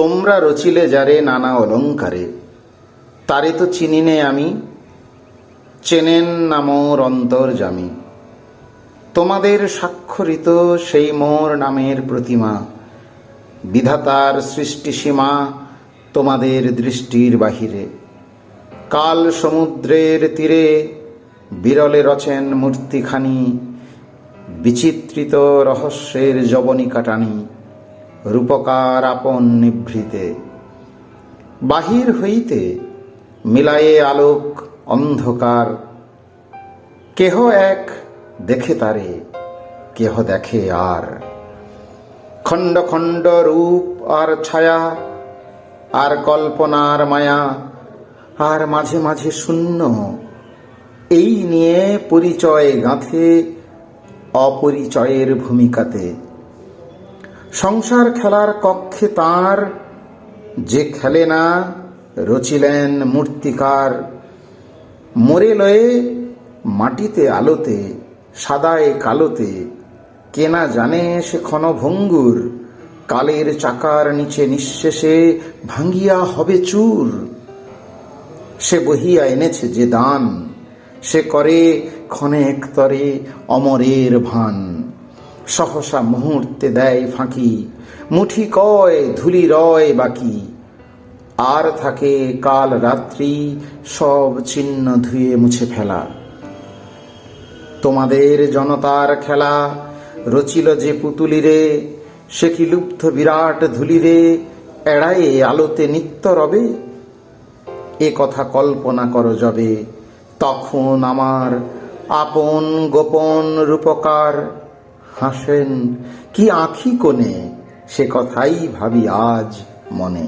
তোমরা রচিলে যারে নানা অলঙ্কারে, তারে তো চিনি চিনিনে আমি, চেনেন না মোর অন্তর্জামী। তোমাদের স্বাক্ষরিত সেই মোর নামের প্রতিমা, বিধাতার সৃষ্টিসীমা তোমাদের দৃষ্টির বাহিরে। কাল সমুদ্রের তীরে বিরলে রচেন মূর্তিখানি, বিচিত্রিত রহস্যের জবনী কাটানি। রূপকার আপন নিভৃতে। বাহির হইতে মিলায়ে আলোক অন্ধকার। কেহ এক দেখে তারে, কেহ দেখে আর। খণ্ড খণ্ড রূপ আর ছায়া, আর কল্পনার মায়া, আর মাঝে মাঝে শূন্য। এই নিয়ে পরিচয় গাঁথে, অপরিচয়ের ভূমিকাতে। সংসার খেলার কক্ষে তার, যে খেলে না, রচিলেন মূর্তিকার। মরে লয়ে মাটিতে আলোতে, সাদায় কালোতে, কেনা জানে সে ক্ষণভঙ্গুর, কালের চাকার নিচে নিঃশেষে ভাঙ্গিয়া হবে চুর। সে বহিয়া এনেছে যে দান, সে করে ক্ষণেক তরে অমরের ভান। সহসা মুহূর্তে দেয় ফাঁকি। মুঠি কয়, ধুলি রয় বাকি। আর থাকে কাল রাত্রি, সব চিহ্ন ধুয়ে মুছে ফেলা। তোমাদের জনতার খেলা, রচিল যে পুতুলিরে, সে কি লুপ্ত বিরাট ধুলিরে, এড়ায়ে আলোতে নিত্য রবে? এ কথা কল্পনা করো যবে, তখন আমার আপন গোপন রূপকার। হাসেন কি আঁখি কোণে সে কথাই ভাবি আজ মনে।